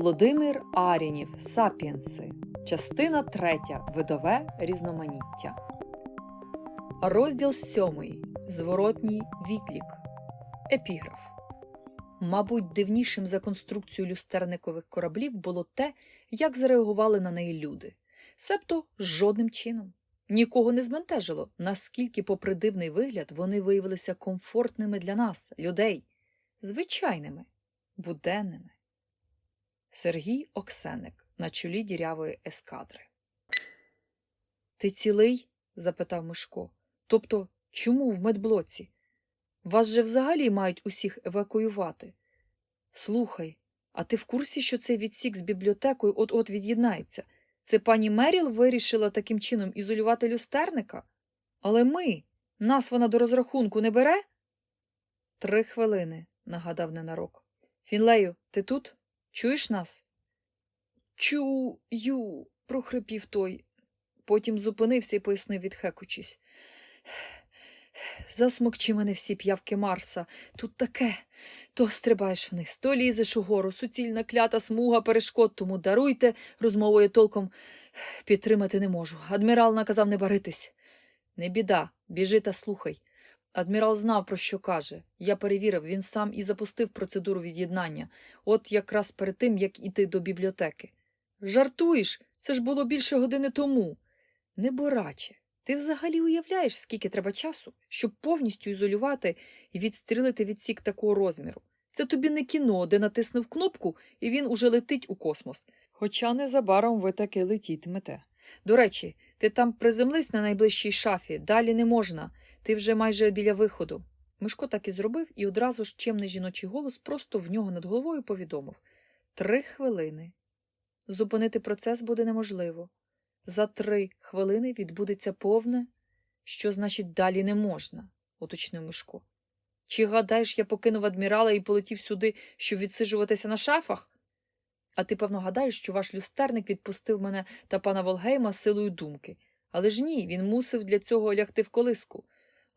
Володимир Арінів Сапіенси. Частина 3. Видове різноманіття. Розділ 7. Зворотній відлік. Епіграф. Мабуть, дивнішим за конструкцію люстерникових кораблів було те, як зареагували на неї люди. Себто жодним чином. Нікого не збентежило, наскільки, попри дивний вигляд, вони виявилися комфортними для нас, людей, звичайними, буденними. Сергій Оксеник на чолі дірявої ескадри. Ти цілий? запитав Мишко. Тобто, чому в медблоці? Вас же взагалі мають усіх евакуювати. Слухай, а ти в курсі, що цей відсік з бібліотекою от-от від'єднається? Це пані Меріл вирішила таким чином ізолювати люстерника? Але ми, нас вона до розрахунку не бере? Три хвилини, нагадав ненарок. Фінлею, ти тут? Чуєш нас? Чую, прохрипів той. Потім зупинився і пояснив, відхекучись. Засмокчи мене всі п'явки Марса. Тут таке. То стрибаєш вниз, то лізеш угору, суцільна клята смуга перешкод, тому даруйте, розмовою толком підтримати не можу. Адмірал наказав не баритись. Не біда, біжи та слухай. Адмірал знав, про що каже. Я перевірив, він сам і запустив процедуру від'єднання, от якраз перед тим, як іти до бібліотеки. Жартуєш, це ж було більше години тому. Небораче, ти взагалі уявляєш, скільки треба часу, щоб повністю ізолювати і відстрілити відсік такого розміру. Це тобі не кіно, де натиснув кнопку, і він уже летить у космос. Хоча незабаром ви таки летітимете. До речі, ти там приземлись на найближчій шафі, далі не можна. Ти вже майже біля виходу. Мишко так і зробив, і одразу ж чемний жіночий голос просто в нього над головою повідомив Три хвилини. Зупинити процес буде неможливо. За три хвилини відбудеться повне, що значить далі не можна, уточнив Мишко. Чи гадаєш, я покинув адмірала і полетів сюди, щоб відсиджуватися на шафах? А ти, певно, гадаєш, що ваш люстерник відпустив мене та пана Волгейма силою думки. Але ж ні, він мусив для цього лягти в колиску.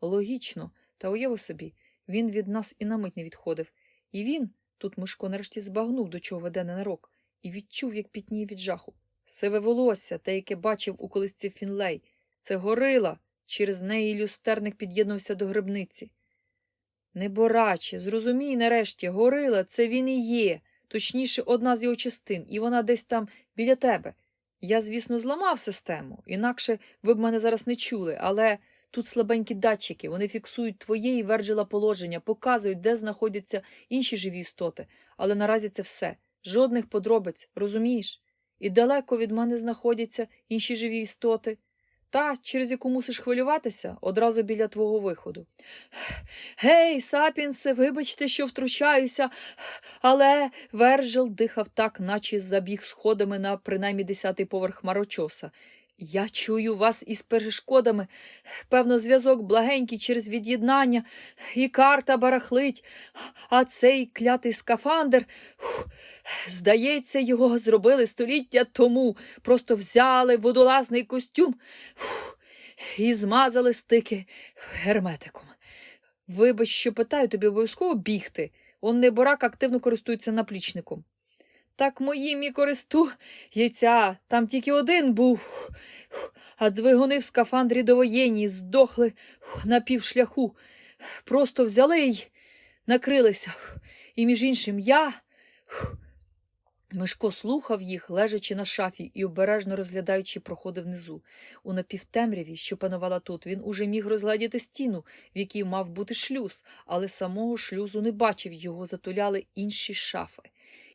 Логічно, та уяви собі, він від нас і на мить не відходив. І він, тут Мишко нарешті збагнув, до чого веде ненарок, і відчув, як пітніє від жаху. Сиве волосся, те, яке бачив у колисці Фінлей. Це горила. Через неї люстерник під'єднувся до грибниці. Небораче, зрозумій нарешті, горила це він і є, точніше, одна з його частин, і вона десь там біля тебе. Я, звісно, зламав систему, інакше ви б мене зараз не чули, але тут слабенькі датчики, вони фіксують твоє і верджила положення, показують, де знаходяться інші живі істоти, але наразі це все. Жодних подробиць, розумієш? І далеко від мене знаходяться інші живі істоти. Та, через яку мусиш хвилюватися, одразу біля твого виходу. Гей, сапінсе, вибачте, що втручаюся, але Вержел дихав так, наче забіг сходами на принаймні десятий поверх марочоса. Я чую вас із перешкодами. Певно, зв'язок благенький через від'єднання, і карта барахлить, а цей клятий скафандр. Фух, Здається, його зробили століття тому. Просто взяли водолазний костюм фух, і змазали стики герметиком. Вибач, що питаю, тобі обов'язково бігти. Он неборак активно користується наплічником. Так моїм і користу яйця, там тільки один був, а двигуни в скафандрі довоєнні здохли на півшляху. Просто взяли й накрилися. І між іншим я. Мишко слухав їх, лежачи на шафі і обережно розглядаючи проходи внизу. У напівтемряві, що панувала тут, він уже міг розглядіти стіну, в якій мав бути шлюз, але самого шлюзу не бачив, його затуляли інші шафи.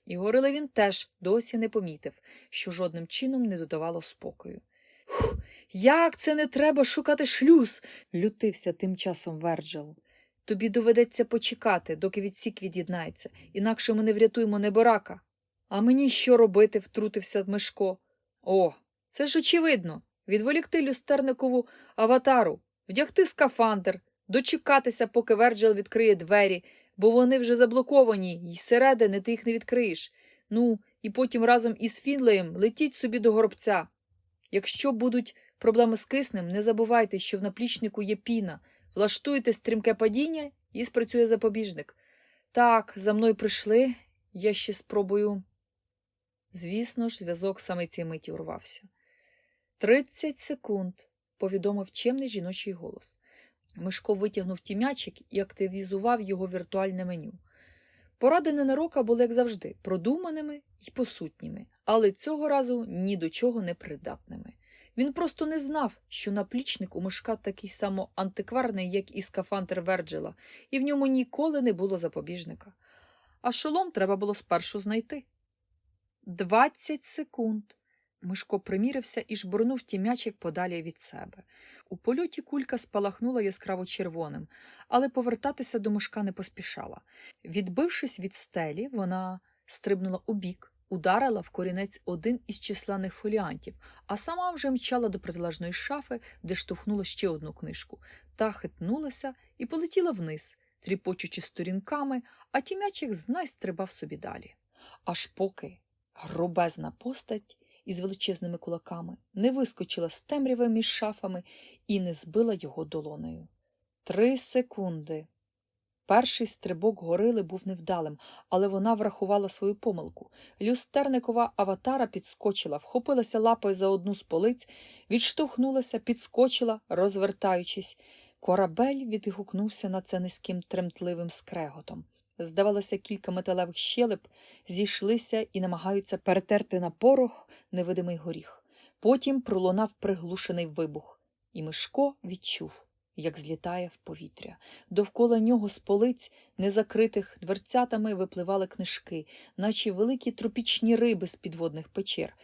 І горили він теж досі не помітив, що жодним чином не додавало спокою. Фух, як це не треба шукати шлюз? лютився тим часом Верджел. Тобі доведеться почекати, доки відсік від'єднається, інакше ми не врятуємо неборака. А мені що робити? втрутився Мишко. О, це ж очевидно. Відволікти люстерникову аватару, вдягти скафандр, дочекатися, поки Верджел відкриє двері, бо вони вже заблоковані, і зсередини ти їх не відкриєш. Ну, і потім разом із Фінлеєм летіть собі до горобця. Якщо будуть проблеми з киснем, не забувайте, що в наплічнику є піна. Влаштуйте стрімке падіння і спрацює запобіжник. Так, за мною прийшли, я ще спробую. Звісно ж, зв'язок саме цій миті урвався. Тридцять секунд, повідомив чемний жіночий голос. Мишко витягнув тім'ячик і активізував його віртуальне меню. Поради Ненарока були, як завжди, продуманими і посутніми, але цього разу ні до чого не придатними. Він просто не знав, що наплічник у мишка такий само антикварний, як і скафандр Верджила, і в ньому ніколи не було запобіжника. А шолом треба було спершу знайти. Двадцять секунд. Мишко примірився і жбурнув тім'ячик подалі від себе. У польоті кулька спалахнула яскраво червоним, але повертатися до мишка не поспішала. Відбившись від стелі, вона стрибнула у бік, ударила в корінець один із численних фоліантів, а сама вже мчала до протилежної шафи, де штовхнула ще одну книжку. Та хитнулася і полетіла вниз, тріпочучи сторінками, а тім'ячик знай стрибав собі далі. Аж поки грубезна постать із величезними кулаками не вискочила з темряви між шафами і не збила його долонею. Три секунди. Перший стрибок горили був невдалим, але вона врахувала свою помилку. Люстерникова аватара підскочила, вхопилася лапою за одну з полиць, відштовхнулася, підскочила, розвертаючись. Корабель відгукнувся на це низьким тремтливим скреготом. Здавалося, кілька металевих щелеп зійшлися і намагаються перетерти на порох невидимий горіх. Потім пролунав приглушений вибух, і Мишко відчув, як злітає в повітря. Довкола нього з полиць, незакритих дверцятами, випливали книжки, наче великі тропічні риби з підводних печер.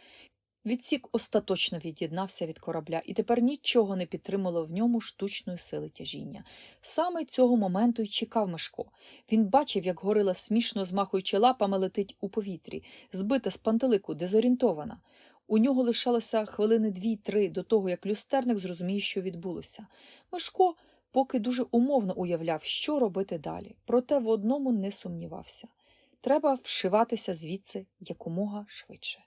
Відсік остаточно від'єднався від корабля, і тепер нічого не підтримало в ньому штучної сили тяжіння. Саме цього моменту й чекав Мишко. Він бачив, як горила смішно змахуючи лапами, летить у повітрі, збита з пантелику, дезорієнтована. У нього лишалося хвилини дві-три до того, як люстерник зрозуміє, що відбулося. Мишко поки дуже умовно уявляв, що робити далі, проте в одному не сумнівався. Треба вшиватися звідси якомога швидше.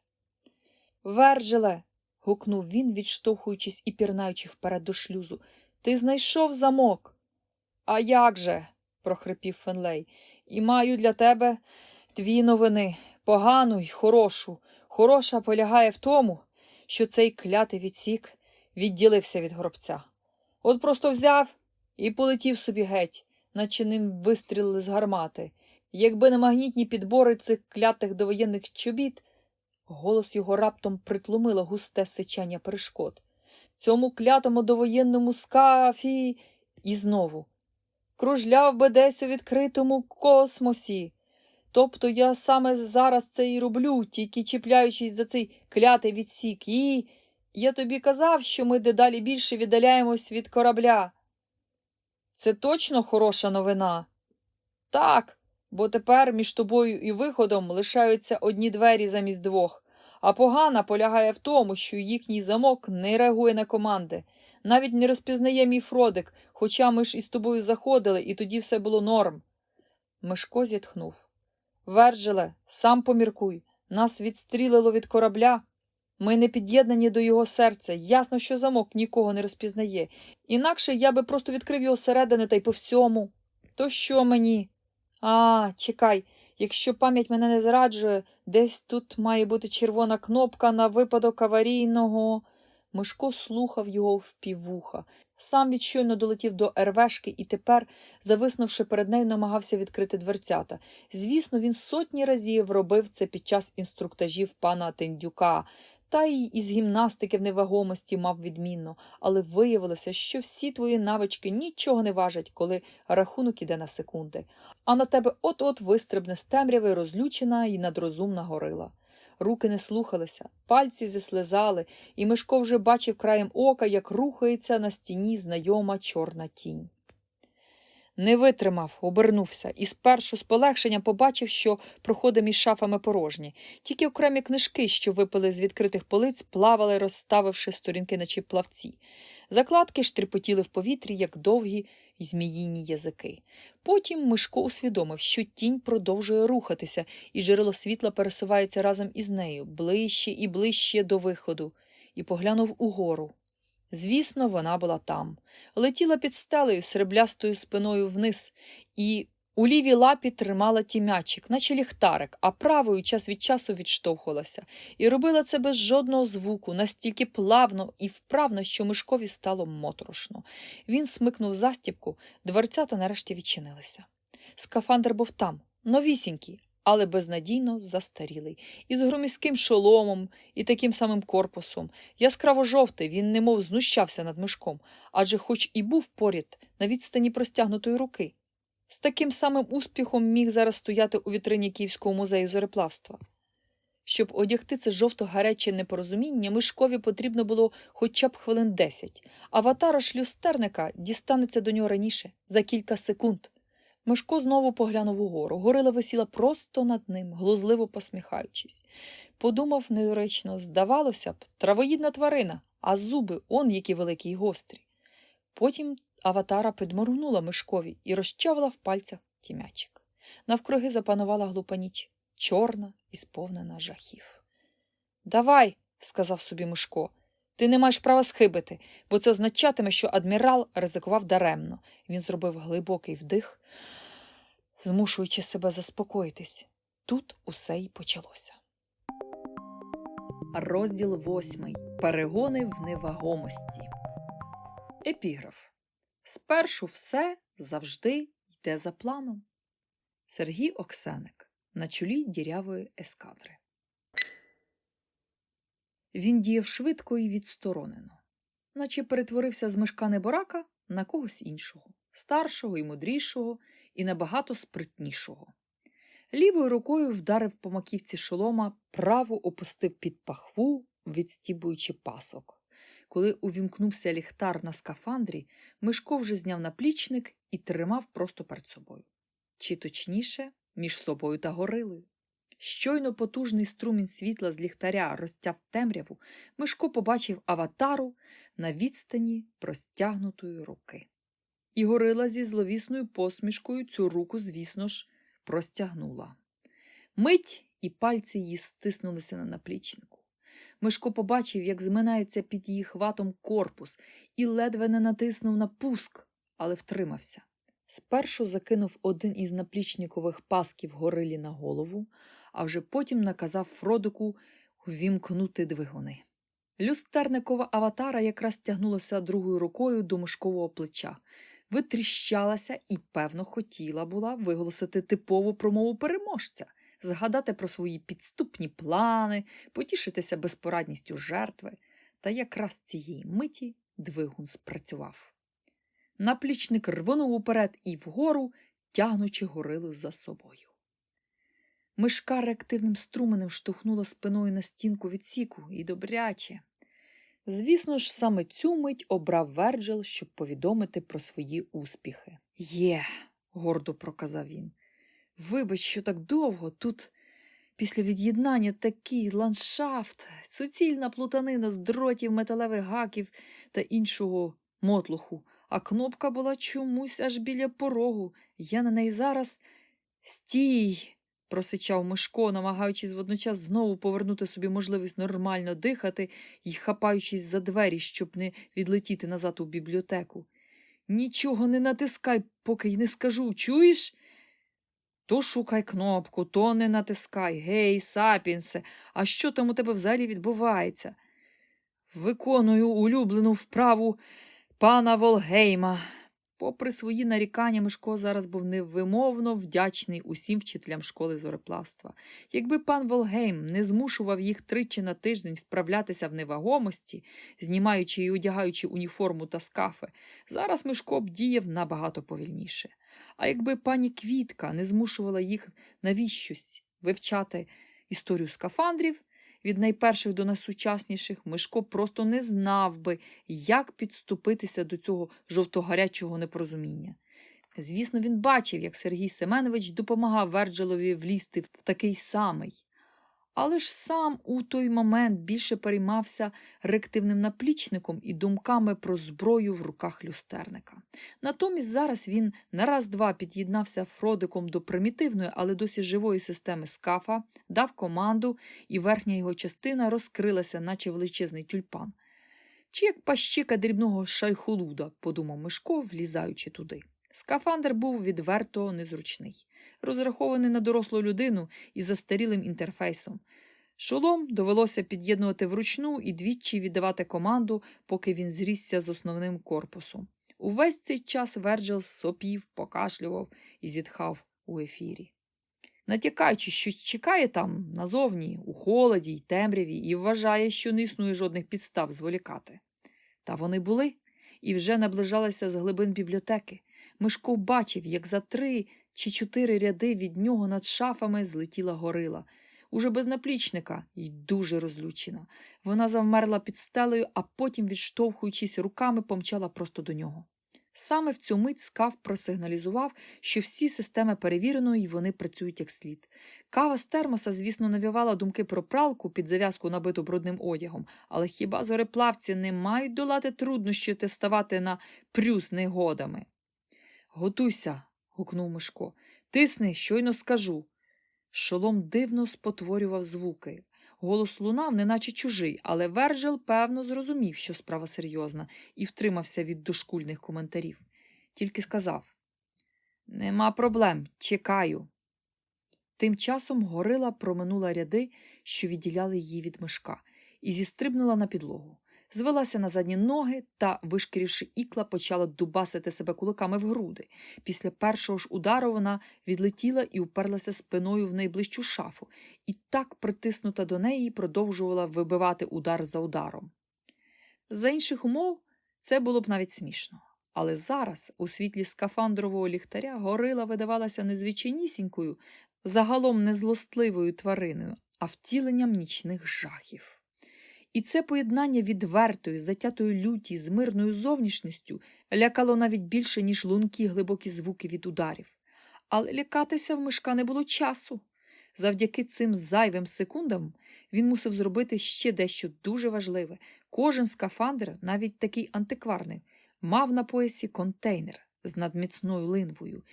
Верджеле. гукнув він, відштовхуючись і пірнаючи вперед до шлюзу. Ти знайшов замок. А як же? прохрипів Фенлей. І маю для тебе дві новини погану й хорошу. Хороша полягає в тому, що цей клятий відсік відділився від горобця. От просто взяв і полетів собі геть, наче ним вистрілили з гармати. Якби не магнітні підбори цих клятих довоєнних чобіт, голос його раптом притлумило густе сичання перешкод. Цьому клятому довоєнному скафі і знову. Кружляв би десь у відкритому космосі. Тобто я саме зараз це і роблю, тільки чіпляючись за цей клятий відсік. І я тобі казав, що ми дедалі більше віддаляємось від корабля. Це точно хороша новина? Так, бо тепер між тобою і виходом лишаються одні двері замість двох, а погана полягає в тому, що їхній замок не реагує на команди. Навіть не розпізнає мій Фродик, хоча ми ж із тобою заходили, і тоді все було норм. Мишко зітхнув. Верджеле, сам поміркуй. Нас відстрілило від корабля. Ми не під'єднані до його серця. Ясно, що замок нікого не розпізнає. Інакше я би просто відкрив його зсередини та й по всьому. То що мені? А, чекай, якщо пам'ять мене не зраджує, десь тут має бути червона кнопка на випадок аварійного. Мишко слухав його впіввуха. Сам від щойно долетів до РВшки і тепер, зависнувши перед нею, намагався відкрити дверцята. Звісно, він сотні разів робив це під час інструктажів пана Тендюка, та й із гімнастики в невагомості мав відмінно, але виявилося, що всі твої навички нічого не важать, коли рахунок іде на секунди, а на тебе от-от вистрибне з темряви розлючена і надрозумна горила. Руки не слухалися, пальці заслизали, і Мишко вже бачив краєм ока, як рухається на стіні знайома чорна тінь. Не витримав, обернувся, і спершу з полегшенням побачив, що проходи між шафами порожні. Тільки окремі книжки, що випили з відкритих полиць, плавали, розставивши сторінки, наче плавці. Закладки штріпотіли в повітрі, як довгі й зміїні язики. Потім Мишко усвідомив, що тінь продовжує рухатися, і джерело світла пересувається разом із нею, ближче і ближче до виходу, і поглянув угору. Звісно, вона була там, летіла під стелею сріблястою спиною вниз, і У лівій лапі тримала тім'ячик, наче ліхтарик, а правою час від часу відштовхувалася, і робила це без жодного звуку, настільки плавно і вправно, що Мишкові стало моторошно. Він смикнув застібку, дверцята нарешті відчинилися. Скафандр був там, новісінький, але безнадійно застарілий, із громіським шоломом і таким самим корпусом. Яскраво жовтий, він немов знущався над мишком, адже хоч і був поряд на відстані простягнутої руки. З таким самим успіхом міг зараз стояти у вітрині Київського музею зореплавства. Щоб одягти це жовто-гаряче непорозуміння, Мишкові потрібно було хоча б хвилин десять, а ватара шлюстерника дістанеться до нього раніше, за кілька секунд. Мишко знову поглянув угору. Горила висіла просто над ним, глузливо посміхаючись. Подумав недоречно, здавалося б, травоїдна тварина, а зуби он які великі й гострі. Потім аватара підморгнула Мишкові і розчавила в пальцях тім'ячик. Навкруги запанувала глупа ніч, чорна і сповнена жахів. Давай, сказав собі Мишко, ти не маєш права схибити, бо це означатиме, що адмірал ризикував даремно. Він зробив глибокий вдих, змушуючи себе заспокоїтись. Тут усе й почалося. Розділ восьмий. Перегони в невагомості. Епіграф. Спершу все завжди йде за планом. Сергій Оксаник на чолі дірявої ескадри. Він діяв швидко і відсторонено, наче перетворився з мешка неборака на когось іншого, старшого і мудрішого, і набагато спритнішого. Лівою рукою вдарив по маківці шолома, праву опустив під пахву, відстібуючи пасок. Коли увімкнувся ліхтар на скафандрі, Мишко вже зняв наплічник і тримав просто перед собою. Чи точніше, між собою та горилою. Щойно потужний струмінь світла з ліхтаря розтяв темряву, Мишко побачив аватару на відстані простягнутої руки. І горила зі зловісною посмішкою цю руку, звісно ж, простягнула. Мить і пальці її стиснулися на наплічнику. Мишко побачив, як зминається під її хватом корпус, і ледве не натиснув на пуск, але втримався. Спершу закинув один із наплічникових пасків горилі на голову, а вже потім наказав Фродику ввімкнути двигуни. Люстерникова аватара якраз тягнулася другою рукою до мишкового плеча, витріщалася і, певно, хотіла була виголосити типову промову переможця, згадати про свої підступні плани, потішитися безпорадністю жертви. Та якраз цієї миті двигун спрацював. Наплічник рвонув уперед і вгору, тягнучи горилу за собою. Мишка реактивним струменем штовхнула спиною на стінку відсіку і добряче. Звісно ж, саме цю мить обрав Верджил, щоб повідомити про свої успіхи. Є, гордо проказав він. Вибач, що так довго тут. Після від'єднання такий ландшафт, суцільна плутанина з дротів, металевих гаків та іншого мотлуху, а кнопка була чомусь аж біля порогу. Я на неї зараз стій. Просичав Мишко, намагаючись водночас знову повернути собі можливість нормально дихати і хапаючись за двері, щоб не відлетіти назад у бібліотеку. Нічого не натискай, поки й не скажу, чуєш? То шукай кнопку, то не натискай. Гей, сапінсе, а що там у тебе взагалі відбувається? Виконую улюблену вправу пана Волгейма. Попри свої нарікання, Мишко зараз був невимовно вдячний усім вчителям школи зореплавства. Якби пан Волгейм не змушував їх тричі на тиждень вправлятися в невагомості, знімаючи і одягаючи уніформу та скафи, зараз Мишко б діяв набагато повільніше. А якби пані Квітка не змушувала їх навіщось вивчати історію скафандрів від найперших до найсучасніших, Мишко просто не знав би, як підступитися до цього жовтогарячого непорозуміння. Звісно, він бачив, як Сергій Семенович допомагав Верджелові влізти в такий самий. Але ж сам у той момент більше переймався реактивним наплічником і думками про зброю в руках люстерника. Натомість зараз він на раз-два під'єднався Фродиком до примітивної, але досі живої системи скафа, дав команду, і верхня його частина розкрилася, наче величезний тюльпан. Чи як пащика дрібного шайхолуда, подумав Мишко, влізаючи туди. Скафандр був відверто незручний, розрахований на дорослу людину із застарілим інтерфейсом. Шолом довелося під'єднувати вручну і двічі віддавати команду, поки він зрісся з основним корпусом. Увесь цей час Верджил сопів, покашлював і зітхав у ефірі. Натякаючи, що чекає там назовні, у холоді й темряві, і вважає, що не існує жодних підстав зволікати. Та вони були і вже наближалися з глибин бібліотеки. Мишко бачив, як за три чи чотири ряди від нього над шафами злетіла горила. Уже без наплічника й дуже розлючена. Вона завмерла під стелею, а потім, відштовхуючись руками, помчала просто до нього. Саме в цю мить скаф просигналізував, що всі системи перевірено і вони працюють як слід. Кава з термоса, звісно, навівала думки про пралку під зав'язку, набиту брудним одягом, але хіба зореплавці не мають долати труднощі та ставати на прюс негодами? Готуйся, гукнув Мишко. Тисни, щойно скажу. Шолом дивно спотворював звуки. Голос лунав, неначе чужий, але Верджил, певно, зрозумів, що справа серйозна, і втримався від дошкульних коментарів. Тільки сказав Нема проблем, чекаю. Тим часом горила проминула ряди, що відділяли її від мишка, і зістрибнула на підлогу. Звелася на задні ноги та, вишкіривши ікла, почала дубасити себе кулаками в груди. Після першого ж удару вона відлетіла і уперлася спиною в найближчу шафу, і так, притиснута до неї, продовжувала вибивати удар за ударом. За інших умов це було б навіть смішно. Але зараз, у світлі скафандрового ліхтаря, горила видавалася не звичайнісінькою, загалом не злостливою твариною, а втіленням нічних жахів. І це поєднання відвертої, затятої люті з мирною зовнішністю лякало навіть більше, ніж лункі глибокі звуки від ударів. Але лякатися в мишка не було часу. Завдяки цим зайвим секундам він мусив зробити ще дещо дуже важливе. Кожен скафандр, навіть такий антикварний, мав на поясі контейнер з надміцною линвою,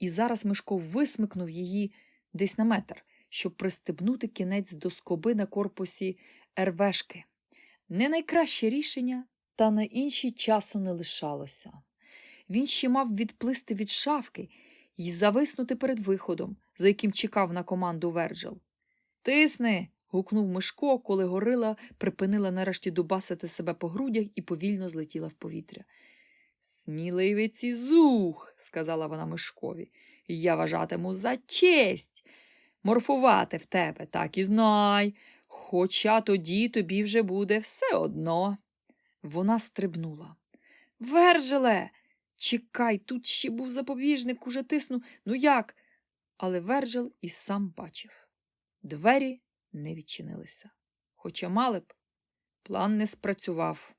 і зараз Мишко висмикнув її десь на метр, щоб пристебнути кінець до скоби на корпусі РВшки. Не найкраще рішення, та на інший часу не лишалося. Він ще мав відплисти від шавки і зависнути перед виходом, за яким чекав на команду Верджил. Тисни. гукнув Мишко, коли горила припинила нарешті дубасити себе по грудях і повільно злетіла в повітря. Сміливець і зух, сказала вона Мишкові. Я вважатиму за честь морфувати в тебе, так і знай. Хоча тоді тобі вже буде все одно. Вона стрибнула. Вержеле. чекай, тут ще був запобіжник, уже тисну. Ну як? Але Вержел і сам бачив. Двері не відчинилися. Хоча мали б, план не спрацював.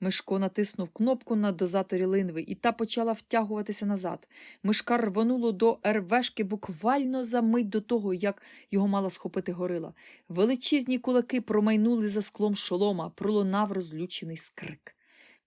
Мишко натиснув кнопку на дозаторі линви, і та почала втягуватися назад. Мишка рвонуло до РВшки буквально за мить до того, як його мала схопити горила. Величезні кулаки промайнули за склом шолома, пролунав розлючений скрик.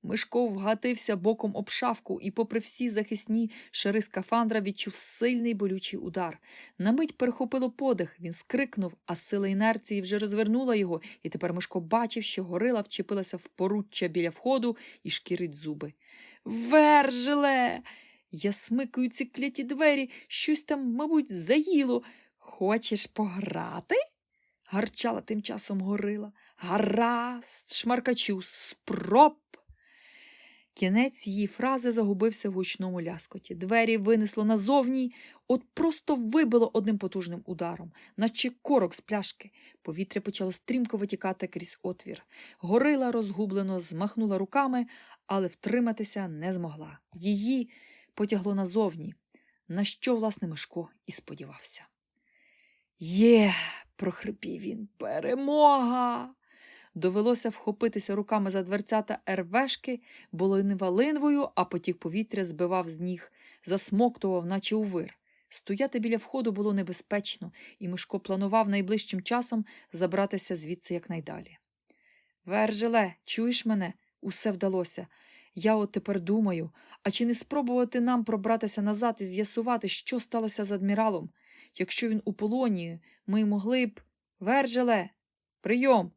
Мишко вгатився боком об шавку і, попри всі захисні шари скафандра, відчув сильний болючий удар. На мить перехопило подих, він скрикнув, а сила інерції вже розвернула його, і тепер Мишко бачив, що горила вчепилася в поруччя біля входу і шкірить зуби. Вержиле! Я смикаю ці кляті двері, щось там, мабуть, заїло. Хочеш пограти? гарчала тим часом горила. Гаразд, шмаркачу, спроб. Кінець її фрази загубився в гучному ляскоті. Двері винесло назовні, от просто вибило одним потужним ударом, наче корок з пляшки. Повітря почало стрімко витікати крізь отвір. Горила розгублено змахнула руками, але втриматися не змогла. Її потягло назовні, на що, власне, Мишко і сподівався. Є, прохрипів він, перемога. Довелося вхопитися руками за дверцята РВшки, болинива линвою, а потік повітря збивав з ніг, засмоктував, наче у вир. Стояти біля входу було небезпечно, і Мишко планував найближчим часом забратися звідси якнайдалі. Вержиле, чуєш мене? Усе вдалося. Я от тепер думаю, а чи не спробувати нам пробратися назад і з'ясувати, що сталося з адміралом? Якщо він у полоні, ми могли б. Вержиле, прийом.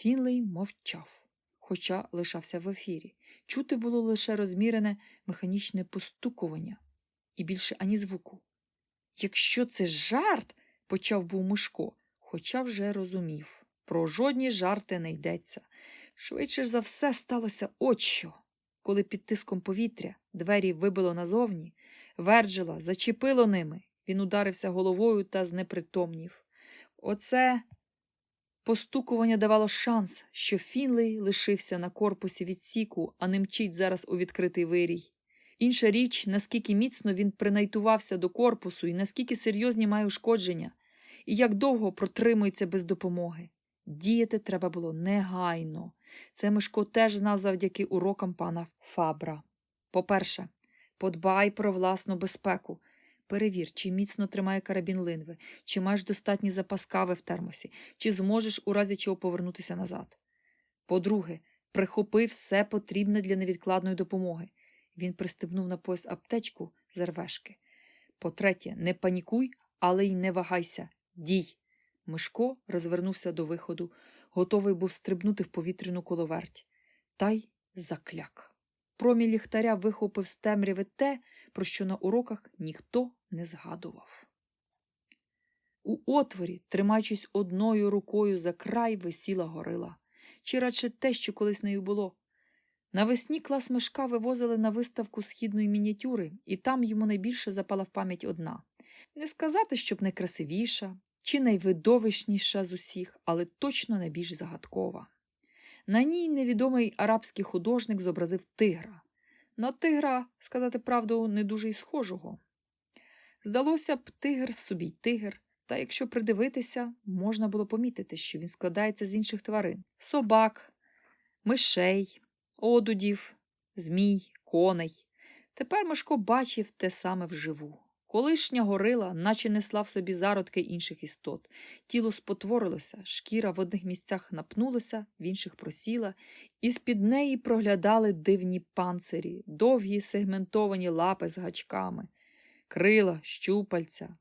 Фінлей мовчав, хоча лишався в ефірі. Чути було лише розмірене механічне постукування і більше ані звуку. Якщо це жарт, почав був Мишко, хоча вже розумів. Про жодні жарти не йдеться. Швидше за все сталося от що. Коли під тиском повітря двері вибило назовні, верджила, зачепило ними, він ударився головою та знепритомнів. Оце постукування давало шанс, що Фінлей лишився на корпусі відсіку, а не мчить зараз у відкритий вирій. Інша річ, наскільки міцно він принайтувався до корпусу і наскільки серйозні має ушкодження, і як довго протримується без допомоги. Діяти треба було негайно. Це Мишко теж знав завдяки урокам пана Фабра. По-перше, подбай про власну безпеку. Перевір, чи міцно тримає карабін линви, чи маєш достатній запас кави в термосі, чи зможеш у разі чого повернутися назад. По-друге, прихопи все потрібне для невідкладної допомоги. Він пристебнув на пояс аптечку з рвешки. По-третє, не панікуй, але й не вагайся. Дій. Мишко розвернувся до виходу, готовий був стрибнути в повітряну коловерть. Та й закляк. Промі ліхтаря вихопив з темряви те, про що на уроках ніхто не згадував. У отворі, тримаючись одною рукою за край, висіла горила, чи радше те, що колись нею було. Навесні клас мешка вивозили на виставку східної мініатюри, і там йому найбільше запала в пам'ять одна. Не сказати, щоб найкрасивіша чи найвидовищніша з усіх, але точно найбільш загадкова. На ній невідомий арабський художник зобразив тигра. На тигра, сказати правду, не дуже й схожого. Здалося б, тигр собі й тигр, та якщо придивитися, можна було помітити, що він складається з інших тварин собак, мишей, одудів, змій, коней. Тепер Мишко бачив те саме вживу. Колишня горила, наче несла в собі зародки інших істот. Тіло спотворилося, шкіра в одних місцях напнулася, в інших просіла, і з-під неї проглядали дивні панцирі, довгі сегментовані лапи з гачками, крила, щупальця,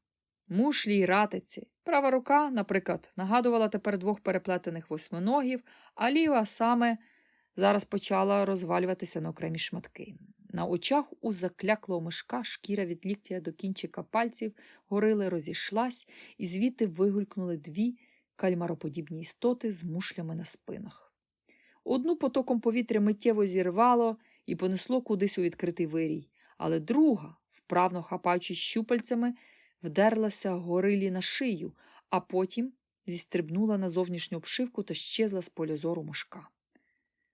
мушлі й ратиці. Права рука, наприклад, нагадувала тепер двох переплетених восьминогів, а ліва саме зараз почала розвалюватися на окремі шматки. На очах у закляклого мишка шкіра від ліктя до кінчика пальців горили розійшлась, і звідти вигулькнули дві кальмароподібні істоти з мушлями на спинах. Одну потоком повітря миттєво зірвало і понесло кудись у відкритий вирій, але друга, вправно хапаючись щупальцями, вдерлася горилі на шию, а потім зістрибнула на зовнішню обшивку та щезла з поля зору мишка.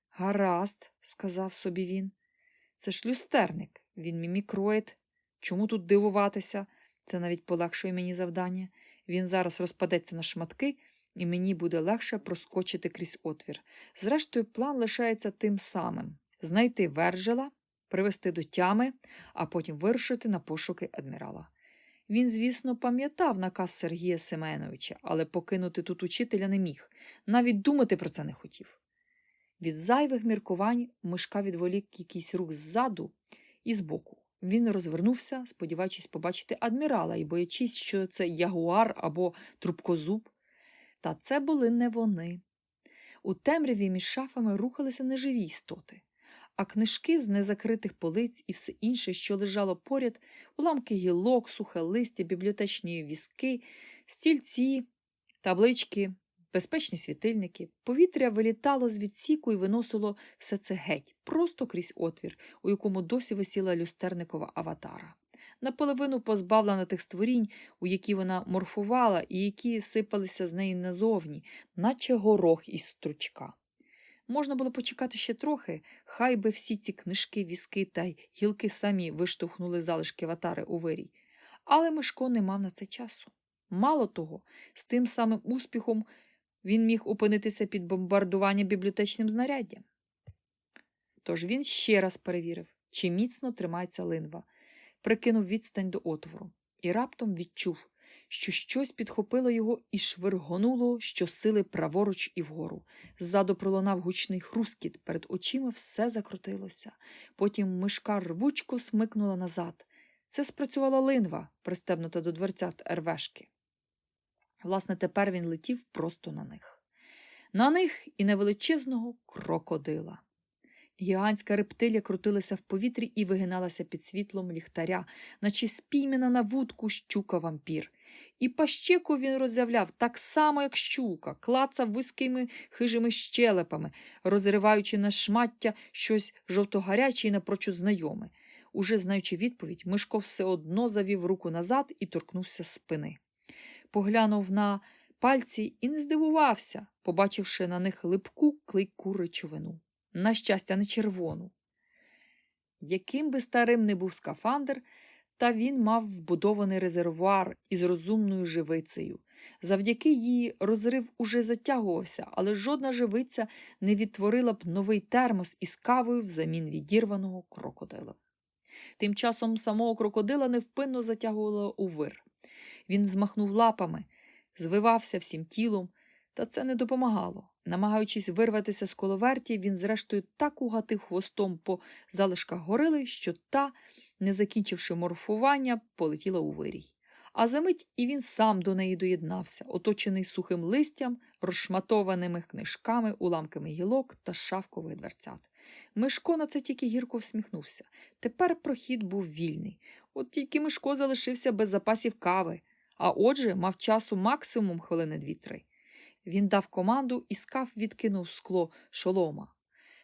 Гаразд, сказав собі він. Це ж люстерник, він мімікроїд. Чому тут дивуватися? Це навіть полегшує мені завдання. Він зараз розпадеться на шматки, і мені буде легше проскочити крізь отвір. Зрештою, план лишається тим самим знайти вержела, привести до тями, а потім вирушити на пошуки адмірала. Він, звісно, пам'ятав наказ Сергія Семеновича, але покинути тут учителя не міг, навіть думати про це не хотів. Від зайвих міркувань мишка відволік якийсь рух ззаду і збоку. Він розвернувся, сподіваючись побачити адмірала і боячись, що це ягуар або трубкозуб. Та це були не вони. У темряві між шафами рухалися неживі істоти, а книжки з незакритих полиць і все інше, що лежало поряд, уламки гілок, сухе листя, бібліотечні візки, стільці, таблички, безпечні світильники. Повітря вилітало з відсіку і виносило все це геть, просто крізь отвір, у якому досі висіла люстерникова аватара. Наполовину позбавлена тих створінь, у які вона морфувала, і які сипалися з неї назовні, наче горох із стручка. Можна було почекати ще трохи, хай би всі ці книжки, візки та гілки самі виштовхнули залишки аватари у вирій. Але Мишко не мав на це часу. Мало того, з тим самим успіхом він міг опинитися під бомбардування бібліотечним знаряддям. Тож він ще раз перевірив, чи міцно тримається линва, прикинув відстань до отвору і раптом відчув, що щось підхопило його і швиргонуло щосили праворуч і вгору. Ззаду пролунав гучний хрускіт, перед очима все закрутилося. Потім мишка рвучко смикнула назад. Це спрацювала линва, пристебнута до дверцят ервешки. Власне, тепер він летів просто на них. На них і невеличезного крокодила. Гігантська рептилія крутилася в повітрі і вигиналася під світлом ліхтаря, наче спіймена на вудку щука вампір. І пащеку він роззявляв так само, як щука, клацав вузькими хижими щелепами, розриваючи на шмаття щось жовтогаряче і напрочуд знайоме. Уже знаючи відповідь, Мишко все одно завів руку назад і торкнувся спини. Поглянув на пальці і не здивувався, побачивши на них липку клейку речовину. На щастя, не червону. Яким би старим не був скафандр, та він мав вбудований резервуар із розумною живицею. Завдяки її розрив уже затягувався, але жодна живиця не відтворила б новий термос із кавою взамін відірваного крокодила. Тим часом самого крокодила невпинно затягувало у вир. Він змахнув лапами, звивався всім тілом, та це не допомагало. Намагаючись вирватися з коловерті, він, зрештою, так угатив хвостом по залишках горили, що та, не закінчивши морфування, полетіла у вирій. А за мить і він сам до неї доєднався, оточений сухим листям, розшматованими книжками, уламками гілок та шавкових дверцят. Мишко на це тільки гірко всміхнувся. Тепер прохід був вільний. От тільки Мишко залишився без запасів кави, а отже, мав часу максимум хвилини дві-три. Він дав команду і скаф відкинув скло шолома.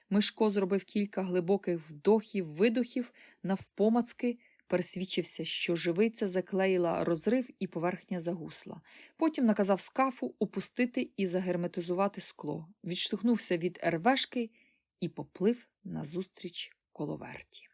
Мишко зробив кілька глибоких вдохів, видохів, навпомацки, пересвідчився, що живиця заклеїла розрив і поверхня загусла. Потім наказав скафу опустити і загерметизувати скло, відштовхнувся від ервешки і поплив назустріч коловерті.